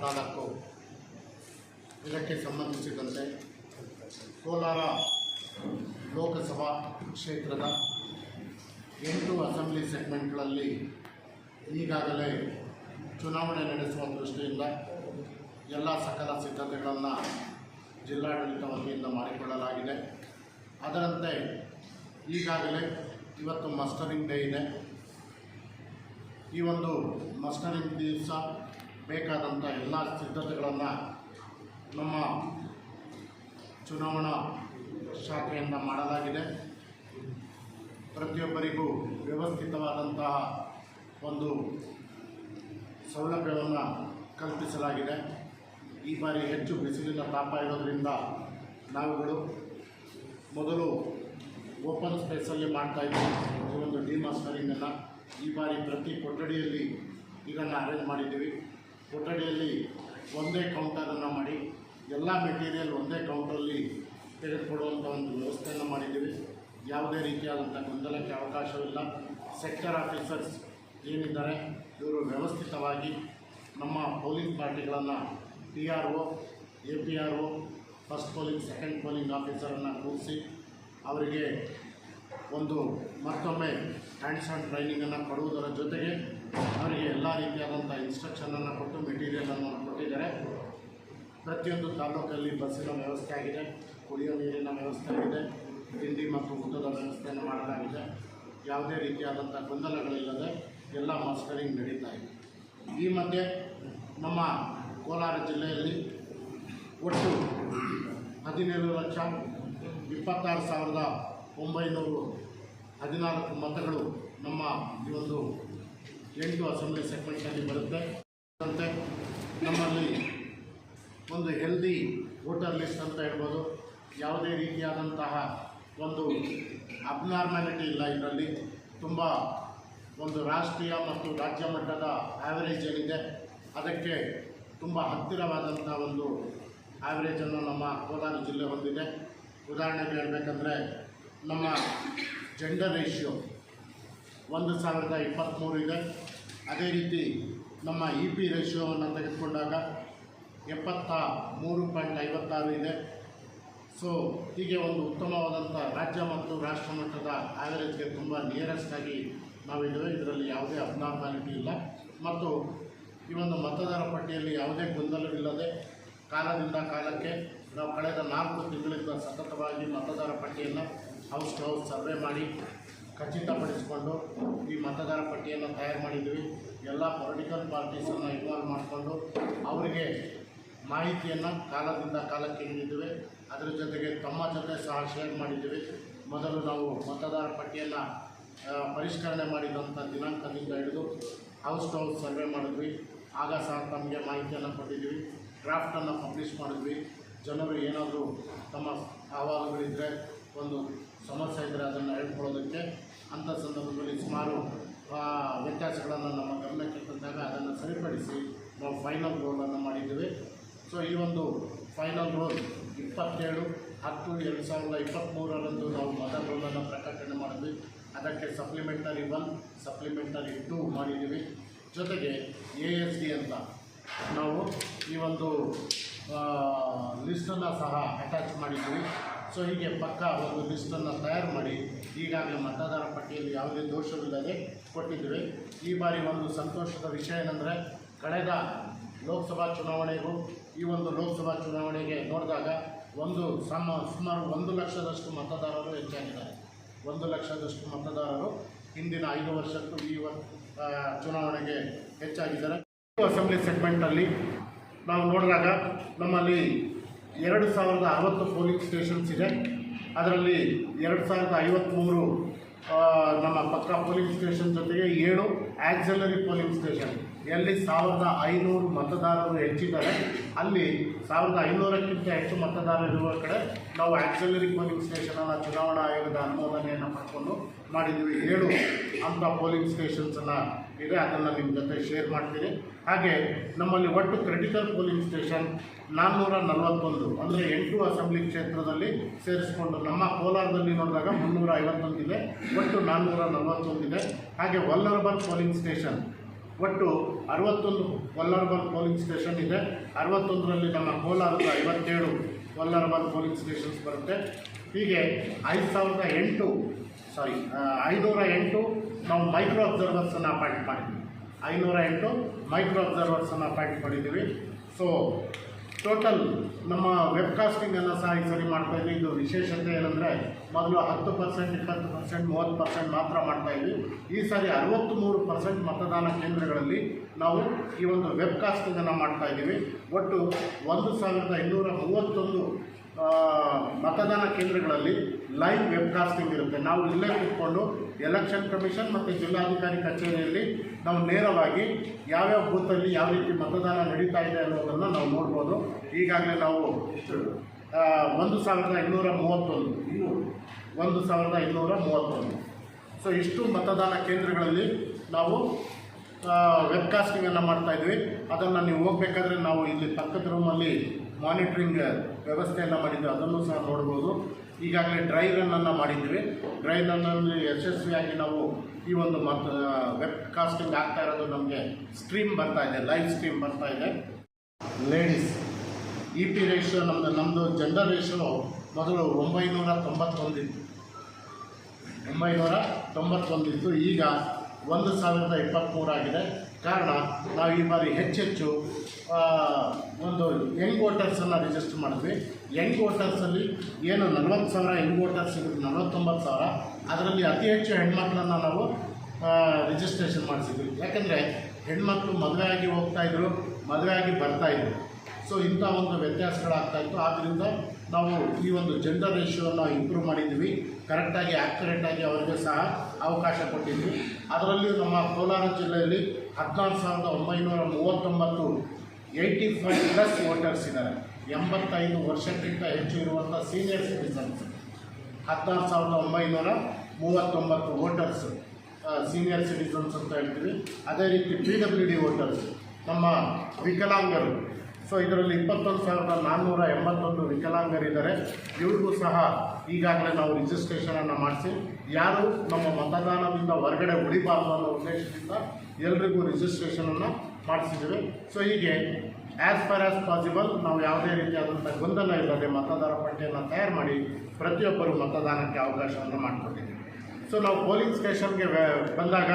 ಇಪ್ಪತ್ನಾಲ್ಕು ಇದಕ್ಕೆ ಸಂಬಂಧಿಸಿದಂತೆ ಕೋಲಾರ ಲೋಕಸಭಾ ಕ್ಷೇತ್ರದ ಎಂಟು ಅಸೆಂಬ್ಲಿ ಸೆಗ್ಮೆಂಟ್ಗಳಲ್ಲಿ ಈಗಾಗಲೇ ಚುನಾವಣೆ ನಡೆಸುವ ದೃಷ್ಟಿಯಿಂದ ಎಲ್ಲ ಸಕಲ ಸಿದ್ಧತೆಗಳನ್ನು ಜಿಲ್ಲಾಡಳಿತ ವತಿಯಿಂದ ಮಾಡಿಕೊಳ್ಳಲಾಗಿದೆ. ಅದರಂತೆ ಈಗಾಗಲೇ ಇವತ್ತು ಮಸ್ಟರಿಂಗ್ ಡೇ ಇದೆ. ಈ ಒಂದು ಮಸ್ಟರಿಂಗ್ ದಿವಸ ಬೇಕಾದಂಥ ಎಲ್ಲ ಸಿದ್ಧತೆಗಳನ್ನು ನಮ್ಮ ಚುನಾವಣಾ ಶಾಖೆಯಿಂದ ಮಾಡಲಾಗಿದೆ. ಪ್ರತಿಯೊಬ್ಬರಿಗೂ ವ್ಯವಸ್ಥಿತವಾದಂತಹ ಒಂದು ಸೌಲಭ್ಯವನ್ನು ಕಲ್ಪಿಸಲಾಗಿದೆ. ಈ ಬಾರಿ ಹೆಚ್ಚು ಬಿಸಿಲಿನ ತಾಪ ಇರೋದರಿಂದ ನಾವುಗಳು ಮೊದಲು ಓಪನ್ ಸ್ಪೇಸಲ್ಲಿ ಮಾಡ್ತಾ ಈ ಒಂದು ಡಿಮಾಸ್ಟರಿಂಗನ್ನು ಈ ಬಾರಿ ಪ್ರತಿ ಕೊಠಡಿಯಲ್ಲಿ ಇದನ್ನು ಅರೇಂಜ್ ಮಾಡಿದ್ದೀವಿ. ಕೊಠಡಿಯಲ್ಲಿ ಒಂದೇ ಕೌಂಟರನ್ನು ಮಾಡಿ, ಎಲ್ಲ ಮೆಟೀರಿಯಲ್ ಒಂದೇ ಕೌಂಟರಲ್ಲಿ ತೆಗೆದುಕೊಡುವಂಥ ಒಂದು ವ್ಯವಸ್ಥೆಯನ್ನು ಮಾಡಿದ್ದೀವಿ. ಯಾವುದೇ ರೀತಿಯಾದಂಥ ಗೊಂದಲಕ್ಕೆ ಅವಕಾಶವಿಲ್ಲ. ಸೆಕ್ಟರ್ ಆಫೀಸರ್ಸ್ ಏನಿದ್ದಾರೆ, ಇವರು ವ್ಯವಸ್ಥಿತವಾಗಿ ನಮ್ಮ polling ಪಾರ್ಟಿಗಳನ್ನು P R O A P R O first polling second polling ಆಫೀಸರನ್ನು ಕೂರಿಸಿ ಅವರಿಗೆ ಒಂದು ಮತ್ತೊಮ್ಮೆ ಹ್ಯಾಂಡ್ಸ್ ಆನ್ ಟ್ರೈನಿಂಗನ್ನು ಕೊಡುವುದರ ಜೊತೆಗೆ ಅವರಿಗೆ ಎಲ್ಲ ರೀತಿಯಾದಂಥ ಇನ್ಸ್ಟ್ರಕ್ಷನನ್ನು ಕೊಟ್ಟು ಮೆಟೀರಿಯಲನ್ನು ಕೊಟ್ಟಿದ್ದಾರೆ. ಪ್ರತಿಯೊಂದು ತಾಲೂಕಲ್ಲಿ ಬಸ್ಸಿನ ವ್ಯವಸ್ಥೆ ಆಗಿದೆ, ಕುಡಿಯೋ ನೀರಿನ ವ್ಯವಸ್ಥೆ ಆಗಿದೆ, ತಿಂಡಿ ಮತ್ತು ಊಟದ ವ್ಯವಸ್ಥೆಯನ್ನು ಮಾಡಲಾಗಿದೆ. ಯಾವುದೇ ರೀತಿಯಾದಂಥ ಗೊಂದಲಗಳಿಲ್ಲದೆ ಎಲ್ಲ ಮಾಸ್ಟರಿಂಗ್ ನಡೀತಾ ಇದೆ. ಈ ಮಧ್ಯೆ ನಮ್ಮ ಕೋಲಾರ ಜಿಲ್ಲೆಯಲ್ಲಿ ಒಟ್ಟು ಹದಿನೇಳು ಲಕ್ಷ ಇಪ್ಪತ್ತಾರು ಸಾವಿರದ ಒಂಬೈನೂರು ಹದಿನಾಲ್ಕು ಮತಗಳು ನಮ್ಮ ಈ ಒಂದು ಎಂಟು ಅಸೆಂಬ್ಲಿ ಸೆಗ್ಮೆಂಟಲ್ಲಿ ಬರುತ್ತೆ. ಅಂತೆ ನಮ್ಮಲ್ಲಿ ಒಂದು ಹೆಲ್ದಿ ವೋಟರ್ ಲಿಸ್ಟ್ ಅಂತ ಹೇಳ್ಬೋದು. ಯಾವುದೇ ರೀತಿಯಾದಂತಹ ಒಂದು ಅಬ್ನಾರ್ಮ್ಯಾಲಿಟಿ ಇಲ್ಲ ಇದರಲ್ಲಿ. ತುಂಬ ಒಂದು ರಾಷ್ಟ್ರೀಯ ಮತ್ತು ರಾಜ್ಯ ಮಟ್ಟದ ಆ್ಯಾವರೇಜ್ ಏನಿದೆ, ಅದಕ್ಕೆ ತುಂಬ ಹತ್ತಿರವಾದಂಥ ಒಂದು ಆ್ಯಾವ್ರೇಜನ್ನು ನಮ್ಮ ಕೋಲಾರ ಜಿಲ್ಲೆ ಹೊಂದಿದೆ. ಉದಾಹರಣೆಗೆ ಹೇಳಬೇಕಂದ್ರೆ ನಮ್ಮ ಜೆಂಡರ್ ರೇಷಿಯೋ ಒಂದು ಸಾವಿರದ ಇಪ್ಪತ್ತ್ಮೂರು ಇದೆ. ಅದೇ ರೀತಿ ನಮ್ಮ ಇ ಪಿ ರೇಷಿಯೋವನ್ನು ತೆಗೆದುಕೊಂಡಾಗ ಎಪ್ಪತ್ತ ಮೂರು ಪಾಯಿಂಟ್ ಐವತ್ತಾರು ಇದೆ. ಸೊ ಹೀಗೆ ಒಂದು ಉತ್ತಮವಾದಂಥ ರಾಜ್ಯ ಮತ್ತು ರಾಷ್ಟ್ರ ಮಟ್ಟದ ಆವರೇಜ್ಗೆ ತುಂಬ ನಿಯರೆಸ್ಟ್ ಆಗಿ ನಾವಿದ್ದೇವೆ. ಇದರಲ್ಲಿ ಯಾವುದೇ ಅಬ್ನಾರ್ಮಾಲಿಟಿ ಇಲ್ಲ. ಮತ್ತು ಈ ಒಂದು ಮತದಾರ ಪಟ್ಟಿಯಲ್ಲಿ ಯಾವುದೇ ಗೊಂದಲವಿಲ್ಲದೆ ಕಾಲದಿಂದ ಕಾಲಕ್ಕೆ ನಾವು ಕಳೆದ ನಾಲ್ಕು ತಿಂಗಳಿಂದ ಸತತವಾಗಿ ಮತದಾರ ಪಟ್ಟಿಯನ್ನು ಹೌಸ್ ಟು ಹೌಸ್ ಸರ್ವೆ ಮಾಡಿ ಖಚಿತಪಡಿಸಿಕೊಂಡು ಈ ಮತದಾರ ಪಟ್ಟಿಯನ್ನು ತಯಾರು ಮಾಡಿದ್ವಿ. ಎಲ್ಲ ಪೊಲಿಟಿಕಲ್ ಪಾರ್ಟೀಸನ್ನು ಇನ್ವಾಲ್ವ್ ಮಾಡಿಕೊಂಡು ಅವರಿಗೆ ಮಾಹಿತಿಯನ್ನು ಕಾಲದಿಂದ ಕಾಲಕ್ಕೆ ನೀಡಿದ್ದೇವೆ ಅದರ ಜೊತೆಗೆ ತಮ್ಮ ಜೊತೆ ಸಹ ಶೇರ್ ಮಾಡಿದ್ದೀವಿ ಮೊದಲು ನಾವು ಮತದಾರ ಪಟ್ಟಿಯನ್ನು ಪರಿಷ್ಕರಣೆ ಮಾಡಿದಂಥ ದಿನಾಂಕದಿಂದ ಹಿಡಿದು ಹೌಸ್ ಟು ಹೌಸ್ ಸರ್ವೆ ಮಾಡಿದ್ವಿ. ಆಗ ಸಹ ತಮಗೆ ಮಾಹಿತಿಯನ್ನು ಕೊಟ್ಟಿದ್ದೀವಿ ಡ್ರಾಫ್ಟನ್ನು ಪಬ್ಲಿಷ್ ಮಾಡಿದ್ವಿ. ಜನರು ಏನಾದರೂ ತಮ್ಮ ಅಹವಾಲುಗಳಿದ್ದರೆ ಒಂದು ಸಮಸ್ಯೆ ಇದ್ದರೆ ಅದನ್ನು ಹೇಳ್ಕೊಳ್ಳೋದಕ್ಕೆ ಅಂಥ ಸಂದರ್ಭದಲ್ಲಿ ಸುಮಾರು ವ್ಯತ್ಯಾಸಗಳನ್ನು ನಮ್ಮ ಗಮನಕ್ಕೆ ತಂದಾಗ ಅದನ್ನು ಸರಿಪಡಿಸಿ ನಾವು ಫೈನಲ್ ರೋಲನ್ನು ಮಾಡಿದ್ದೇವೆ. ಸೊ ಈ ಒಂದು ಫೈನಲ್ ರೋಲ್ ಇಪ್ಪತ್ತೇಳು, ಹತ್ತು, ಎರಡು ಸಾವಿರದ ಇಪ್ಪತ್ತ್ಮೂರರಂದು ನಾವು ಮೊದಲ ರೋಲನ್ನು ಪ್ರಕಟಣೆ ಮಾಡಿದ್ವಿ. ಅದಕ್ಕೆ ಸಪ್ಲಿಮೆಂಟರಿ ಒನ್ ಸಪ್ಲಿಮೆಂಟರಿ ಟೂ ಮಾಡಿದ್ದೀವಿ. ಜೊತೆಗೆ ಎ ಎಸ್ ಡಿ ಅಂತ ನಾವು ಈ ಒಂದು ಲಿಸ್ಟನ್ನು ಸಹ ಅಟ್ಯಾಚ್ ಮಾಡಿದ್ದೀವಿ. ಸೊ ಹೀಗೆ ಪಕ್ಕ ಒಂದು ಲಿಸ್ಟನ್ನು ತಯಾರು ಮಾಡಿ ಈಗಾಗಲೇ ಮತದಾರ ಪಟ್ಟಿಯಲ್ಲಿ ಯಾವುದೇ ದೋಷವಿಲ್ಲದೆ ಕೊಟ್ಟಿದ್ದೀವಿ. ಈ ಬಾರಿ ಒಂದು ಸಂತೋಷದ ವಿಷಯ ಏನಂದರೆ, ಕಳೆದ ಲೋಕಸಭಾ ಚುನಾವಣೆಗೂ ಈ ಒಂದು ಲೋಕಸಭಾ ಚುನಾವಣೆಗೆ ನೋಡಿದಾಗ ಒಂದು ಸಮ ಸುಮಾರು ಒಂದು ಲಕ್ಷದಷ್ಟು ಮತದಾರರು ಹೆಚ್ಚಾಗಿದ್ದಾರೆ. ಒಂದು ಲಕ್ಷದಷ್ಟು ಮತದಾರರು ಹಿಂದಿನ ಐದು ವರ್ಷಕ್ಕೂ ಈ ಚುನಾವಣೆಗೆ ಹೆಚ್ಚಾಗಿದ್ದಾರೆ. ಅಸೆಂಬ್ಲಿ ಸೆಗ್ಮೆಂಟಲ್ಲಿ ನಾವು ನೋಡಿದಾಗ ನಮ್ಮಲ್ಲಿ ಎರಡು ಸಾವಿರದ ಅರವತ್ತು ಪೋಲಿಂಗ್ ಸ್ಟೇಷನ್ಸ್ ಇದೆ. ಅದರಲ್ಲಿ ಎರಡು ಸಾವಿರದ ಐವತ್ತ್ಮೂರು ನಮ್ಮ ಪಕ್ಕ ಪೋಲಿಂಗ್ ಸ್ಟೇಷನ್ ಜೊತೆಗೆ ಏಳು ಆಕ್ಸಲರಿ ಪೋಲಿಂಗ್ ಸ್ಟೇಷನ್. ಎಲ್ಲಿ ಸಾವಿರದ ಐನೂರು ಮತದಾರರು ಹೆಚ್ಚಿದ್ದಾರೆ, ಅಲ್ಲಿ ಸಾವಿರದ ಐನೂರಕ್ಕಿಂತ ಹೆಚ್ಚು ಮತದಾರರಿರುವ ಕಡೆ ನಾವು ಆಕ್ಸಲರಿ ಪೋಲಿಂಗ್ ಸ್ಟೇಷನನ್ನು ಚುನಾವಣಾ ಆಯೋಗದ ಅನುಮೋದನೆಯನ್ನು ಪಡ್ಕೊಂಡು ಮಾಡಿದ್ದೀವಿ. ಏಳು ಅಂಥ ಪೋಲಿಂಗ್ ಸ್ಟೇಷನ್ಸನ್ನು ಇದೆ, ಅದನ್ನು ನಿಮ್ಮ ಜೊತೆ ಶೇರ್ ಮಾಡ್ತೀನಿ. ಹಾಗೆ ನಮ್ಮಲ್ಲಿ ಒಟ್ಟು ಕ್ರಿಟಿಕಲ್ ಪೋಲಿಂಗ್ ಸ್ಟೇಷನ್ ನಾನ್ನೂರ ನಲವತ್ತೊಂದು ಅಂದರೆ ಎಂಟು ಅಸೆಂಬ್ಲಿ ಕ್ಷೇತ್ರದಲ್ಲಿ ಸೇರಿಸಿಕೊಂಡು ನಮ್ಮ ಕೋಲಾರದಲ್ಲಿ ನೋಡಿದಾಗ ಮುನ್ನೂರ ಐವತ್ತೊಂದಿದೆ ಒಟ್ಟು ನಾನ್ನೂರ ನಲವತ್ತೊಂದಿದೆ ಹಾಗೆ ವಲ್ಲರಬಲ್ ಪೋಲಿಂಗ್ ಸ್ಟೇಷನ್ ಒಟ್ಟು ಅರವತ್ತೊಂದು ವಲ್ಲರ್ಬಲ್ ಪೋಲಿಂಗ್ ಸ್ಟೇಷನ್ ಇದೆ. ಅರವತ್ತೊಂದರಲ್ಲಿ ನಮ್ಮ ಕೋಲಾರದ ಐವತ್ತೇಳು ವಲ್ಲರ್ಬಲ್ ಪೋಲಿಂಗ್ ಸ್ಟೇಷನ್ಸ್ ಬರುತ್ತೆ. ಹೀಗೆ ಐದು ಸಾವಿರದ ಎಂಟು ಸಾರಿ ಐನೂರ ಎಂಟು, ನಾವು ಮೈಕ್ರೋ ಅಬ್ಸರ್ವರ್ಸನ್ನು ಅಪಾಯಿಂಟ್ ಮಾಡಿದ್ವಿ. ಐನೂರ ಎಂಟು ಮೈಕ್ರೋ ಅಬ್ಸರ್ವರ್ಸನ್ನು ಅಪಾಯಿಂಟ್ ಮಾಡಿದ್ದೀವಿ. ಸೊ ಟೋಟಲ್ ನಮ್ಮ ವೆಬ್ಕಾಸ್ಟಿಂಗನ್ನು ಸಹ ಈ ಸರಿ ಮಾಡ್ತಾ ಇದ್ದೀವಿ ಇದು ವಿಶೇಷತೆ ಏನಂದರೆ, ಮೊದಲು ಹತ್ತು ಪರ್ಸೆಂಟ್ ಇಪ್ಪತ್ತು ಪರ್ಸೆಂಟ್ ಮೂವತ್ತು ಪರ್ಸೆಂಟ್ ಮಾತ್ರ ಮಾಡ್ತಾ ಇದ್ವಿ. ಈ ಸಾರಿ ಅರವತ್ತ್ಮೂರು ಪರ್ಸೆಂಟ್ ಮತದಾನ ಕೇಂದ್ರಗಳಲ್ಲಿ ನಾವು ಈ ಒಂದು ವೆಬ್ಕಾಸ್ಟಿಂಗನ್ನು ಮಾಡ್ತಾ ಇದ್ದೀವಿ. ಒಟ್ಟು ಒಂದು ಸಾವಿರದ ಇನ್ನೂರ ಮೂವತ್ತೊಂದು ಮತದಾನ ಕೇಂದ್ರಗಳಲ್ಲಿ ಲೈವ್ ವೆಬ್ಕಾಸ್ಟಿಂಗ್ ಇರುತ್ತೆ. ನಾವು ಇಲ್ಲೇ ಕೂತ್ಕೊಂಡು ಎಲೆಕ್ಷನ್ ಕಮಿಷನ್ ಮತ್ತು ಜಿಲ್ಲಾಧಿಕಾರಿ ಕಚೇರಿಯಲ್ಲಿ ನಾವು ನೇರವಾಗಿ ಯಾವ್ಯಾವ ಬೂತಲ್ಲಿ ಯಾವ ರೀತಿ ಮತದಾನ ನಡೀತಾ ಇದೆ ಅನ್ನೋದನ್ನು ನಾವು ನೋಡ್ಬೋದು. ಈಗಾಗಲೇ ನಾವು ಒಂದು ಸಾವಿರದ ಇನ್ನೂರ ಮೂವತ್ತೊಂದು, ಒಂದು ಸಾವಿರದ ಇನ್ನೂರ ಮೂವತ್ತೊಂದು. ಸೊ ಇಷ್ಟು ಮತದಾನ ಕೇಂದ್ರಗಳಲ್ಲಿ ನಾವು ವೆಬ್ಕಾಸ್ಟಿಂಗನ್ನು ಮಾಡ್ತಾಯಿದ್ವಿ ಅದನ್ನು ನೀವು ಹೋಗ್ಬೇಕಾದ್ರೆ ನಾವು ಇಲ್ಲಿ ಪಕ್ಕದ ರೂಮಲ್ಲಿ ಮಾನಿಟ್ರಿಂಗ್ ವ್ಯವಸ್ಥೆಯನ್ನು ಮಾಡಿದ್ದೆ ಅದನ್ನು ಸಹ ನೋಡ್ಬೋದು. ಈಗಾಗಲೇ ಡ್ರೈ ರನ್ನನ್ನು ಮಾಡಿದ್ವಿ. ಡ್ರೈ ರನ್ನಲ್ಲಿ ಯಶಸ್ವಿಯಾಗಿ ನಾವು ಈ ಒಂದು ಮತ್ ವೆಬ್ ಕಾಸ್ಟಿಂಗ್ ಆಗ್ತಾ ಇರೋದು ನಮಗೆ ಸ್ಟ್ರೀಮ್ ಬರ್ತಾ ಇದೆ ಲೈವ್ ಸ್ಟ್ರೀಮ್ ಬರ್ತಾ ಇದೆ. ಲೇಡೀಸ್ ಇ ಪಿ ರೇಷಿಯೋ ನಮ್ಮದು ನಮ್ಮದು ಜೆಂಡರ್ ಮೊದಲು ಒಂಬೈನೂರ ತೊಂಬತ್ತೊಂದಿತ್ತು. ಒಂಬೈನೂರ ತೊಂಬತ್ತೊಂದಿತ್ತು. ಈಗ ಒಂದು ಸಾವಿರದ ಇಪ್ಪತ್ತ್ಮೂರಾಗಿದೆ ಕಾರಣ ನಾವು ಈ ಬಾರಿ ಹೆಚ್ಚೆಚ್ಚು ಒಂದು ಯಂಗ್ ವೋಟರ್ಸನ್ನು ರಿಜಿಸ್ಟರ್ ಮಾಡಿದ್ವಿ. ಯಂಗ್ ವೋಟರ್ಸಲ್ಲಿ ಏನು ನಲವತ್ತು ಸಾವಿರ ಯಂಗ್ ವೋಟರ್ಸ್ ಸಿಗುತ್ತೆ, ನಲವತ್ತೊಂಬತ್ತು ಸಾವಿರ. ಅದರಲ್ಲಿ ಅತಿ ಹೆಚ್ಚು ಹೆಣ್ಮಕ್ಳನ್ನು ನಾವು ರಿಜಿಸ್ಟ್ರೇಷನ್ ಮಾಡಿಸಿದ್ವಿ. ಯಾಕಂದರೆ ಹೆಣ್ಮಕ್ಳು ಮದುವೆ ಆಗಿ ಹೋಗ್ತಾಯಿದ್ರು ಮದುವೆ ಆಗಿ ಬರ್ತಾಯಿದ್ರು ಸೊ ಇಂಥ ಒಂದು ವ್ಯತ್ಯಾಸಗಳಾಗ್ತಾಯಿತ್ತು ಆದ್ದರಿಂದ ನಾವು ಈ ಒಂದು ಜೆಂಡರ್ ರೇಷಿಯೋನ ಇಂಪ್ರೂವ್ ಮಾಡಿದ್ದೀವಿ. ಕರೆಕ್ಟಾಗಿ ಆ್ಯಕ್ಯುರೇಟಾಗಿ ಅವರಿಗೆ ಸಹ ಅವಕಾಶ ಕೊಟ್ಟಿದ್ವಿ ಅದರಲ್ಲಿ ನಮ್ಮ ಕೋಲಾರ ಜಿಲ್ಲೆಯಲ್ಲಿ ಹದಿನಾರು ಸಾವಿರದ ಒಂಬೈನೂರ ಮೂವತ್ತೊಂಬತ್ತು ಏಯ್ಟಿ ಫೈವ್ ಪ್ಲಸ್ ವೋಟರ್ಸ್ ಇದ್ದಾರೆ. ಎಂಬತ್ತೈದು ವರ್ಷಕ್ಕಿಂತ ಹೆಚ್ಚು ಇರುವಂಥ ಸೀನಿಯರ್ ಸಿಟಿಸನ್ಸ್ ಹದಿನಾರು ಸಾವಿರದ ಒಂಬೈನೂರ ಮೂವತ್ತೊಂಬತ್ತು ವೋಟರ್ಸ್ ಸೀನಿಯರ್ ಸಿಟಿಸನ್ಸ್ ಅಂತ ಹೇಳ್ತೀವಿ. ಅದೇ ರೀತಿ ಪಿ ಡಬ್ಲ್ಯೂ ಡಿ ವೋಟರ್ಸ್ ನಮ್ಮ ವಿಕಲಾಂಗರು. ಸೊ ಇದರಲ್ಲಿ ಇಪ್ಪತ್ತೊಂದು ಸಾವಿರದ ನಾನ್ನೂರ ಎಂಬತ್ತೊಂದು ವಿಕಲಾಂಗರಿದ್ದಾರೆ. ಇವ್ರಿಗೂ ಸಹ ಈಗಾಗಲೇ ನಾವು ರಿಜಿಸ್ಟ್ರೇಷನನ್ನು ಮಾಡಿಸಿ. ಯಾರು ನಮ್ಮ ಮತದಾನದಿಂದ ಹೊರಗಡೆ ಉಳಿಬಾರ್ದು ಅನ್ನೋ ಉದ್ದೇಶದಿಂದ ಎಲ್ರಿಗೂ ರಿಜಿಸ್ಟ್ರೇಷನನ್ನು ಮಾಡಿಸಿದ್ದೀವಿ. ಸೊ ಹೀಗೆ ಆ್ಯಸ್ ಫಾರ್ ಆ್ಯಸ್ ಪಾಸಿಬಲ್ ನಾವು ಯಾವುದೇ ರೀತಿಯಾದಂಥ ಗೊಂದಲ ಇಲ್ಲದೆ ಮತದಾರ ಪಟ್ಟಿಯನ್ನು ತಯಾರು ಮಾಡಿ ಪ್ರತಿಯೊಬ್ಬರು ಮತದಾನಕ್ಕೆ ಅವಕಾಶವನ್ನು ಮಾಡಿಕೊಟ್ಟಿದ್ದೀವಿ. ಸೊ ನಾವು ಪೋಲಿಂಗ್ ಸ್ಟೇಷನ್ಗೆ ಬಂದಾಗ